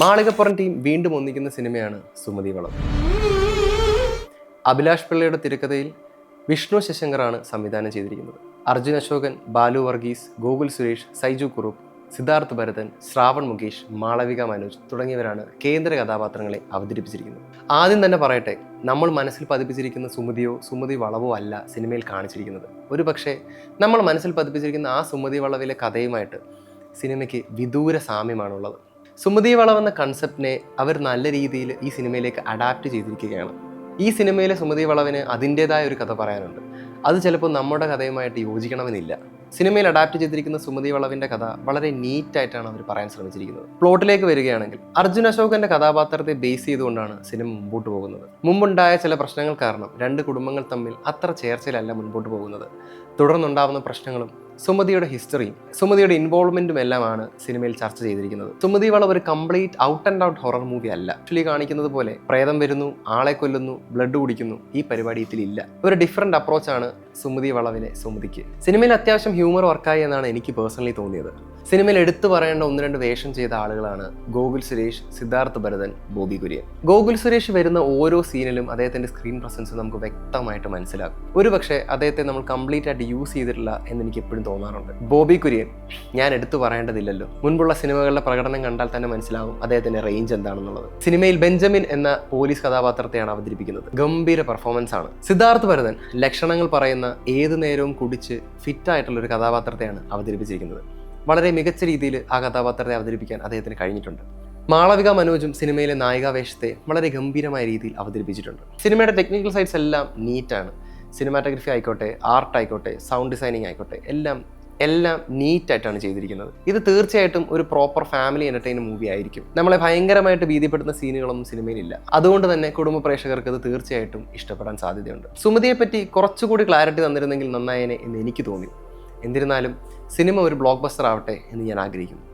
Malikappuram team വീണ്ടും ഒന്നിക്കുന്ന സിനിമയാണ് സുമതി വളം. അഭിലാഷ് പിള്ളയുടെ തിരക്കഥയിൽ വിഷ്ണു ശശങ്കറാണ് സംവിധാനം ചെയ്തിരിക്കുന്നത്. അർജുൻ അശോകൻ ബാലു വർഗീസ് ഗോകുൽ സുരേഷ് സൈജു കുറുപ്പ് സിദ്ധാർത്ഥ് ഭരതൻ ശ്രാവൺ മുകേഷ് മാളവിക മനോജ് തുടങ്ങിയവരാണ് കേന്ദ്ര കഥാപാത്രങ്ങളെ അവതരിപ്പിച്ചിരിക്കുന്നത്. ആദ്യം തന്നെ പറയട്ടെ നമ്മൾ മനസ്സിൽ പതിപ്പിച്ചിരിക്കുന്ന സുമതിയോ സുമതി വളവോ അല്ല സിനിമയിൽ കാണിച്ചിരിക്കുന്നത്. ഒരു പക്ഷേ നമ്മൾ മനസ്സിൽ പതിപ്പിച്ചിരിക്കുന്ന ആ സുമതി വളവിലെ കഥയുമായിട്ട് സിനിമയ്ക്ക് വിദൂര സാമ്യമാണുള്ളത്. സുമതി വളവ് എന്ന കൺസെപ്റ്റിനെ അവർ നല്ല രീതിയിൽ ഈ സിനിമയിലേക്ക് അഡാപ്റ്റ് ചെയ്തിരിക്കുകയാണ്. ഈ സിനിമയിലെ സുമതി വളവിന് അതിന്റെതായ ഒരു കഥ പറയാനുണ്ട്. അത് ചിലപ്പോൾ നമ്മുടെ കഥയുമായിട്ട് യോജിക്കണമെന്നില്ല. സിനിമയിൽ അഡാപ്റ്റ് ചെയ്തിരിക്കുന്ന സുമതി വളവിന്റെ കഥ വളരെ നീറ്റായിട്ടാണ് അവർ പറയാൻ ശ്രമിച്ചിരിക്കുന്നത്. പ്ലോട്ടിലേക്ക് വരികയാണെങ്കിൽ അർജുൻ അശോകന്റെ കഥാപാത്രത്തെ ബേസ് ചെയ്തുകൊണ്ടാണ് സിനിമ മുമ്പോട്ട് പോകുന്നത്. മുമ്പുണ്ടായ ചില പ്രശ്നങ്ങൾ കാരണം രണ്ട് കുടുംബങ്ങൾ തമ്മിൽ അത്ര ചേർച്ചയിലല്ല മുൻപോട്ട് പോകുന്നത്. തുടർന്നുണ്ടാവുന്ന പ്രശ്നങ്ങളും സുമതിയുടെ ഹിസ്റ്ററിയും സുമതിയുടെ ഇൻവോൾവ്മെന്റും എല്ലാമാണ് സിനിമയിൽ ചർച്ച ചെയ്തിരിക്കുന്നത്. സുമതി വള ഒരു complete out and out horror movie അല്ല. ആക്ച്വലി കാണിക്കുന്നത് പോലെ പ്രേതം വരുന്നു ആളെ കൊല്ലുന്നു ബ്ലഡ് കുടിക്കുന്നു ഈ പരിപാടി ഇതിലില്ല ഒരു ഡിഫറെന്റ് അപ്രോച്ചാണ് സുമതി വളവിനെ സുമതിക്ക്. സിനിമയിൽ അത്യാവശ്യം ഹ്യൂമർ വർക്കായി എന്നാണ് എനിക്ക് പേഴ്സണലി തോന്നിയത്. സിനിമയിൽ എടുത്തു പറയേണ്ട ഒന്ന് രണ്ട് വേഷം ചെയ്ത ആളുകളാണ് ഗോകുൽ സുരേഷ് സിദ്ധാർത്ഥ് ഭരതൻ ബോബി കുര്യൻ. ഗോകുൽ സുരേഷ് വരുന്ന ഓരോ സീനിലും അദ്ദേഹത്തിന്റെ സ്ക്രീൻ പ്രസൻസ് നമുക്ക് വ്യക്തമായിട്ട് മനസ്സിലാകും. ഒരുപക്ഷെ അദ്ദേഹത്തെ നമ്മൾ കംപ്ലീറ്റ് ആയിട്ട് യൂസ് ചെയ്തിട്ടില്ല എന്ന് എനിക്ക് എപ്പോഴും തോന്നാറുണ്ട്. ബോബി കുര്യൻ ഞാൻ എടുത്തു പറയേണ്ടതില്ലല്ലോ. മുൻപുള്ള സിനിമകളുടെ പ്രകടനം കണ്ടാൽ തന്നെ മനസ്സിലാവും അദ്ദേഹത്തിന്റെ റേഞ്ച് എന്താണെന്നുള്ളത്. സിനിമയിൽ ബെഞ്ചമിൻ എന്ന പോലീസ് കഥാപാത്രത്തെയാണ് അവതരിപ്പിക്കുന്നത്. ഗംഭീര പെർഫോമൻസ് ആണ്. സിദ്ധാർത്ഥ് ഭരതൻ ലക്ഷണങ്ങൾ പറയുന്ന ഏത് നേരവും കുടിച്ച് ഫിറ്റ് ആയിട്ടുള്ള ഒരു കഥാപാത്രത്തെയാണ് അവതരിപ്പിച്ചിരിക്കുന്നത്. വളരെ മികച്ച രീതിയിൽ ആ കഥാപാത്രത്തെ അവതരിപ്പിക്കാൻ അദ്ദേഹത്തിന് കഴിഞ്ഞിട്ടുണ്ട്. മാളവിക മനോജും സിനിമയിലെ നായികാവേഷത്തെ വളരെ ഗംഭീരമായ രീതിയിൽ അവതരിപ്പിച്ചിട്ടുണ്ട്. സിനിമയുടെ ടെക്നിക്കൽ സൈഡ്സ് എല്ലാം നീറ്റാണ്. സിനിമാറ്റോഗ്രഫി ആയിക്കോട്ടെ ആർട്ട് ആയിക്കോട്ടെ സൗണ്ട് ഡിസൈനിങ് ആയിക്കോട്ടെ എല്ലാം എല്ലാം നീറ്റായിട്ടാണ് ചെയ്തിരിക്കുന്നത്. ഇത് തീർച്ചയായിട്ടും ഒരു പ്രോപ്പർ ഫാമിലി എന്റർടൈൻ മൂവി ആയിരിക്കും. നമ്മളെ ഭയങ്കരമായിട്ട് ഭീതിപ്പെടുന്ന സീനുകളൊന്നും സിനിമയിലില്ല അതുകൊണ്ട് തന്നെ കുടുംബ പ്രേക്ഷകർക്ക് ഇത് തീർച്ചയായിട്ടും ഇഷ്ടപ്പെടാൻ സാധ്യതയുണ്ട്. സുമതിയെപ്പറ്റി കുറച്ചുകൂടി ക്ലാരിറ്റി തന്നിരുന്നെങ്കിൽ നന്നായേനെ എന്ന് എനിക്ക് തോന്നി. എന്നിരുന്നാലും സിനിമ ഒരു ബ്ലോക്ക് ബസ്റ്റർ ആവട്ടെ എന്ന് ഞാൻ ആഗ്രഹിക്കുന്നു.